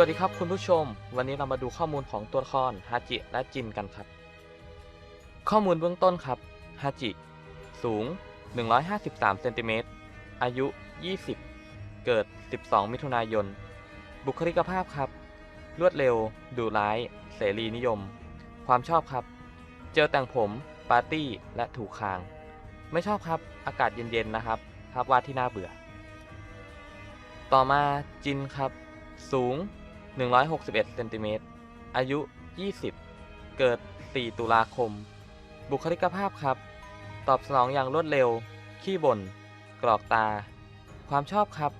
วัสดีครับคุณผู้ชม วันนี้เรามาดูข้อมูลของตัวละครฮาจิและจินกันครับ ข้อมูลเบื้องต้นครับฮาจิ สูง 153เซนติเมตรอายุ 20 เกิด 12 มิถุนายน บุคลิกภาพครับ รวดเร็วดุร้าย เสรีนิยม ความชอบครับ เจอแต่งผม ปาร์ตี้ และถูกคาง ไม่ชอบครับ อากาศเย็นๆนะครับ ภาพวาดที่น่าเบื่อ ต่อมาจินครับ สูง 161เซนติเมตรอายุ 20 เกิด 4 ตุลาคม บุคลิกภาพครับ ตอบสนองอย่างรวดเร็ว ขี้บ่น กรอกตา ความชอบครับ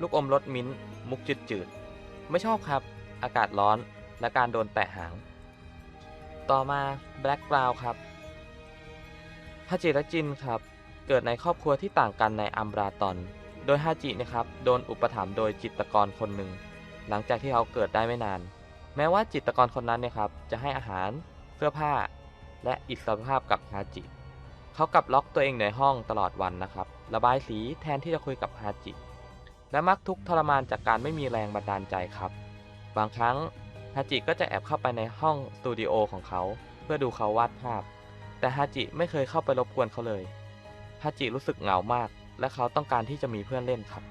ลูกอมรสมิ้นท์มุกจืดจืดๆไม่ชอบครับ อากาศร้อน และการโดนแตะหาง ต่อมาแบล็กกราวครับฮาจิและจินครับ เกิดในครอบครัวที่ต่างกันในอัมบราตอน โดยฮาจินะครับ โดนอุปถัมภ์โดยจิตรกรคนหนึ่ง หลังจากที่เขาเกิดได้ไม่นาน แม้ว่าจิตกรคนนั้นเนี่ยครับจะให้อาหารเสื้อผ้า และอิสรภาพกับฮาจิ เขากลับล็อกตัวเองในห้องตลอดวันนะครับ ระบายสีแทนที่จะคุยกับฮาจิ และมักทุกทรมานจากการไม่มีแรงบันดาลใจครับ บางครั้งฮาจิก็จะแอบเข้าไปในห้องสตูดิโอของเขา เพื่อดูเขาวาดภาพ แต่ฮาจิไม่เคยเข้าไปรบกวนเขาเลยฮาจิรู้สึกเหงามาก และเขาต้องการที่จะมีเพื่อนเล่นครับ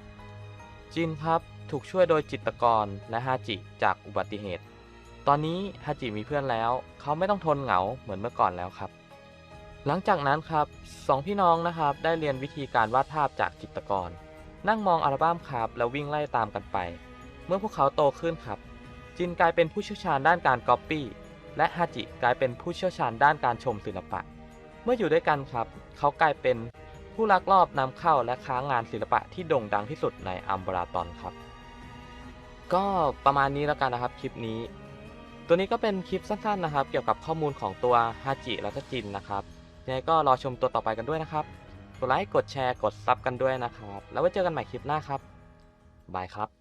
จินครับ ถูกช่วยโดยจิตรกรและฮาจิจากอุบัติเหตุ ตอนนี้ฮาจิมีเพื่อนแล้ว เขาไม่ต้องทนเหงาเหมือนเมื่อก่อนแล้วครับ หลังจากนั้นครับสองพี่น้องนะครับได้เรียนวิธีการวาดภาพจากจิตรกร นั่งมองอัลบั้มครับ แล้ววิ่งไล่ตามกันไป เมื่อพวกเขาโตขึ้นครับ จินกลายเป็นผู้เชี่ยวชาญด้านการก๊อปปี้และฮาจิกลายเป็นผู้เชี่ยวชาญด้านการชมศิลปะ เมื่ออยู่ด้วยกันครับ เขากลายเป็นผู้ลักลอบนำเข้าและค้างงานศิลปะที่โด่งดังที่สุดในอัมบราตอนครับ ก็ประมาณนี้แล้วกันนะครับคลิปนี้ ตัวนี้ก็เป็นคลิปสั้นๆนะครับ เกี่ยวกับข้อมูลของตัวฮาจิแล้วก็จินนะครับยังไงก็รอชมตัวต่อไปกันด้วยนะครับ กดไลค์กดแชร์กดซับกันด้วยนะครับ แล้วไว้เจอกันใหม่คลิปหน้าครับบายครับ